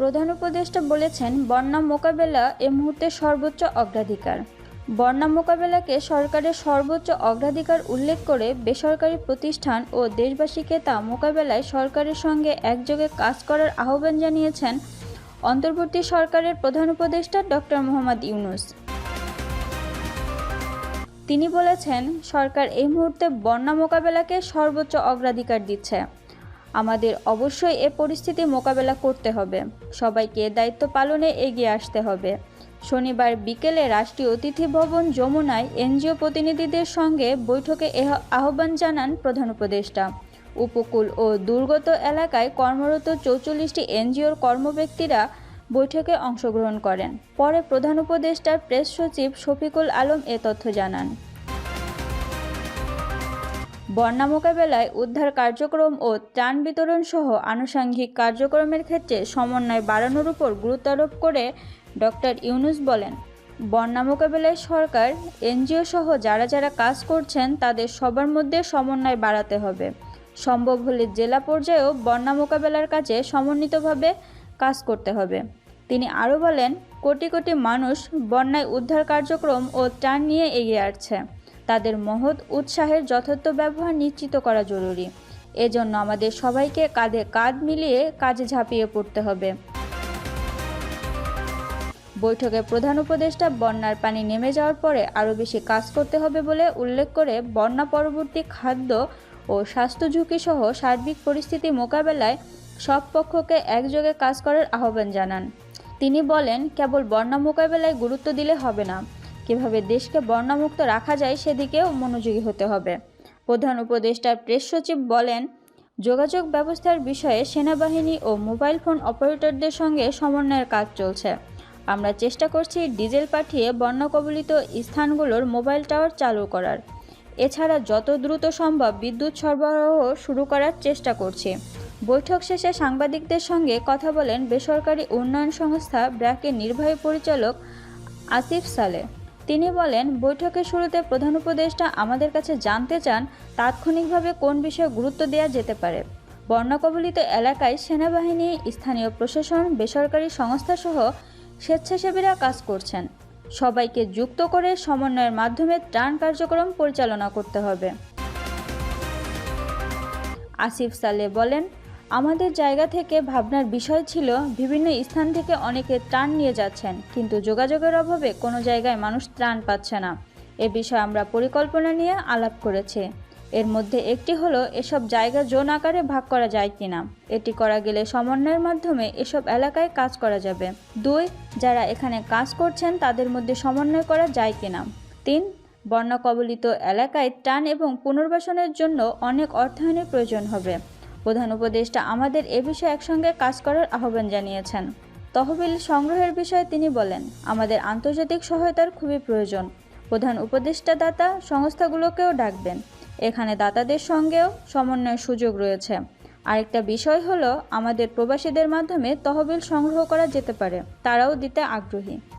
প্রধান উপদেষ্টা বলেছেন, বন্যা মোকাবেলা এ মুহূর্তে সর্বোচ্চ অগ্রাধিকার। বন্যা মোকাবেলাকে সরকারের সর্বোচ্চ অগ্রাধিকার উল্লেখ করে বেসরকারি প্রতিষ্ঠান ও দেশবাসীকে তা মোকাবেলায় সরকারের সঙ্গে একযোগে কাজ করার আহ্বান জানিয়েছেন অন্তর্বর্তী সরকারের প্রধান উপদেষ্টা ডক্টর মোহাম্মদ ইউনুস। তিনি বলেছেন, সরকার এই মুহূর্তে বন্যা মোকাবেলাকে সর্বোচ্চ অগ্রাধিকার দিচ্ছে। আমাদের অবশ্যই এ পরিস্থিতি মোকাবেলা করতে হবে। সবাইকে দায়িত্ব পালনে এগিয়ে আসতে হবে। শনিবার বিকেলে রাষ্ট্রীয় অতিথি ভবন যমুনায় এনজিও প্রতিনিধিদের সঙ্গে বৈঠকে আহ্বান জানান প্রধান উপদেষ্টা। উপকূল ও দুর্গত এলাকায় কর্মরত চৌচল্লিশটি এনজিওর কর্মব্যক্তিরা বৈঠকে অংশগ্রহণ করেন। পরে প্রধান উপদেষ্টার প্রেস সচিব শফিকুল আলম এ তথ্য জানান। বন্যা মোকাবেলায় উদ্ধার কার্যক্রম ও ত্রাণ বিতরণ সহ আনুষঙ্গিক কার্যক্রমের ক্ষেত্রে সমন্বয় বাড়ানোর উপর গুরুত্ব আরোপ করে ডক্টর ইউনুস বলেন, বন্যা মোকাবেলায় সরকার, এনজিও সহ যারা যারা কাজ করছেন তাদের সবার মধ্যে সমন্বয় বাড়াতে হবে। সম্ভব হলে জেলা পর্যায়েও বন্যা মোকাবেলার কাজে সমন্বিতভাবে কাজ করতে হবে। তিনি আরও বলেন, কোটি কোটি মানুষ বন্যায় উদ্ধার কার্যক্রম ও ত্রাণ নিয়ে এগিয়ে আসছে। তাদের মহৎ উৎসাহের যথার্থ ব্যবহার নিশ্চিত করা জরুরি। এজন্য আমাদের সবাইকে কাঁধে কাঁধ মিলিয়ে কাজে ঝাঁপিয়ে পড়তে হবে। বৈঠকে প্রধান উপদেষ্টা বন্যার পানি নেমে যাওয়ার পরে আরও বেশি কাজ করতে হবে বলে উল্লেখ করে বন্যা পরবর্তী খাদ্য ও স্বাস্থ্য ঝুঁকি সহ সার্বিক পরিস্থিতি মোকাবেলায় সব পক্ষকে একযোগে কাজ করার আহ্বান জানান। তিনি বলেন, কেবল বন্যা মোকাবেলায় গুরুত্ব দিলে হবে না। কীভাবে দেশকে বন্যামুক্ত রাখা যায় সেদিকেও মনোযোগী হতে হবে। প্রধান উপদেষ্টার প্রেস সচিব বলেন, যোগাযোগ ব্যবস্থার বিষয়ে সেনাবাহিনী ও মোবাইল ফোন অপারেটরদের সঙ্গে সমন্বয়ের কাজ চলছে। আমরা চেষ্টা করছি ডিজেল পাঠিয়ে বন্যা কবলিত স্থানগুলোর মোবাইল টাওয়ার চালু করার। এছাড়া যত দ্রুত সম্ভব বিদ্যুৎ সরবরাহ শুরু করার চেষ্টা করছি। বৈঠক শেষে সাংবাদিকদের সঙ্গে কথা বলেন বেসরকারি উন্নয়ন সংস্থা ব্র্যাকের নির্বাহী পরিচালক আসিফ সালে। তিনি বলেন, বৈঠকের শুরুতে প্রধান উপদেষ্টা আমাদের কাছে জানতে চান তাৎক্ষণিকভাবে কোন বিষয়ে গুরুত্ব দেওয়া যেতে পারে। বন্যা কবলিত এলাকায় সেনাবাহিনী, স্থানীয় প্রশাসন, বেসরকারি সংস্থাসহ স্বেচ্ছাসেবীরা কাজ করছেন। সবাইকে যুক্ত করে সমন্বয়ের মাধ্যমে ত্রাণ কার্যক্রম পরিচালনা করতে হবে। আসিফ সালে বলেন আমাদের জায়গা থেকে ভাবনার বিষয় ছিল বিভিন্ন স্থান থেকে অনেকে ত্রাণ নিয়ে যাচ্ছেন, কিন্তু যোগাযোগের অভাবে কোনো জায়গায় মানুষ ত্রাণ পাচ্ছে না। এ বিষয়ে আমরা পরিকল্পনা নিয়ে আলাপ করেছি। এর মধ্যে একটি হলো, এসব জায়গা জোন আকারে ভাগ করা যায় কিনা। এটি করা গেলে সমন্বয়ের মাধ্যমে এসব এলাকায় কাজ করা যাবে। দুই, যারা এখানে কাজ করছেন তাদের মধ্যে সমন্বয় করা যায় কিনা। তিন বন্যা কবলিত এলাকায় ত্রাণ এবং পুনর্বাসনের জন্য অনেক অর্থায়নের প্রয়োজন হবে। প্রধান উপদেষ্টা আমাদের এ বিষয়ে একসঙ্গে কাজ করার আহ্বান জানিয়েছেন। তহবিল সংগ্রহের বিষয়ে তিনি বলেন, আমাদের আন্তর্জাতিক সহায়তার খুবই প্রয়োজন। প্রধান উপদেষ্টা দাতা সংস্থাগুলোকেও ডাকবেন। এখানে দাতাদের সঙ্গেও সমন্বয়ের সুযোগ রয়েছে। আরেকটা বিষয় হলো, আমাদের প্রবাসীদের মাধ্যমে তহবিল সংগ্রহ করা যেতে পারে। তারাও দিতে আগ্রহী।